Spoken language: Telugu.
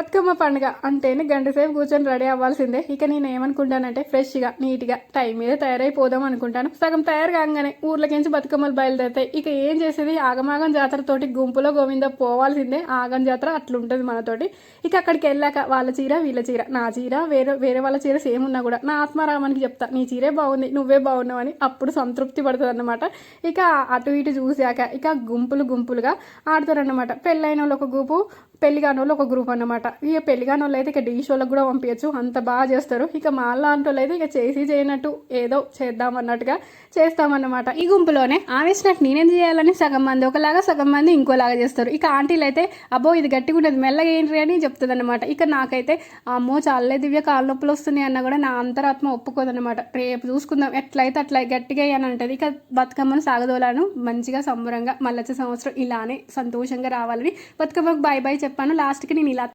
బతుకమ్మ పండుగ అంటేనే గంట సేపు కూర్చొని రెడీ అవ్వాల్సిందే. ఇక నేను ఏమనుకుంటానంటే ఫ్రెష్గా నీట్గా టైం మీద తయారైపోదాం అనుకుంటాను. సగం తయారు కాగానే ఊర్లకించి బతుకమ్మలు బయలుదేరుతాయి ఇక ఏం చేసేది? ఆగమాగం జాతరతోటి గుంపులో గోవింద పోవాల్సిందే. ఆగం జాతర అట్లుంటుంది మనతోటి. ఇక అక్కడికి వెళ్ళాక వాళ్ళ చీర వీళ్ళ చీర. నా చీర వేరే వేరే వాళ్ళ చీర సేమ్ ఉన్నా కూడా నా ఆత్మారామానికి చెప్తా నీ చీరే బాగుంది నువ్వే బాగున్నావు అని అప్పుడు సంతృప్తి పడుతుంది అనమాట ఇక అటు ఇటు చూశాక ఇక గుంపులు గుంపులుగా ఆడతారనమాట పెళ్ళైన వాళ్ళు ఒక గుంపు పెళ్ళి ఒక గ్రూప్ అన్నమాట. ఇక పెళ్ళి వాళ్ళు అయితే ఇక డీ షోలకు కూడా పంపించచ్చు అంత బాగా చేస్తారు. ఇక మా లాంటి అయితే ఇక చేసి చేయనట్టు ఏదో చేద్దాం అన్నట్టుగా చేస్తామన్నమాట. ఈ గుంపులోనే ఆమె నాకు నేనేం చేయాలని సగం మంది ఒకలాగా సగం మంది ఇంకోలాగా చేస్తారు. ఇక ఆంటీలు అయితే అబ్బో ఇది గట్టిగా ఉంటుంది మెల్లగా ఏంటి అని చెప్తుంది అనమాట ఇక నాకైతే అమ్మో చాలే దివ్య కాళ్ళ నొప్పులు వస్తున్నాయి అన్న కూడా నా అంతరాత్మ ఒప్పుకోదనమాట రేపు చూసుకుందాం ఎట్లయితే అట్లా గట్టిగా అని అంటది. ఇక బతుకమ్మను సాగదోలాను మంచిగా సంబరంగా మళ్ళొచ్చే సంవత్సరం ఇలానే సంతోషంగా రావాలని బతుకమ్మకు బాయ్ బాయ్ చెప్పాను. లాస్ట్కి నేను ఇలా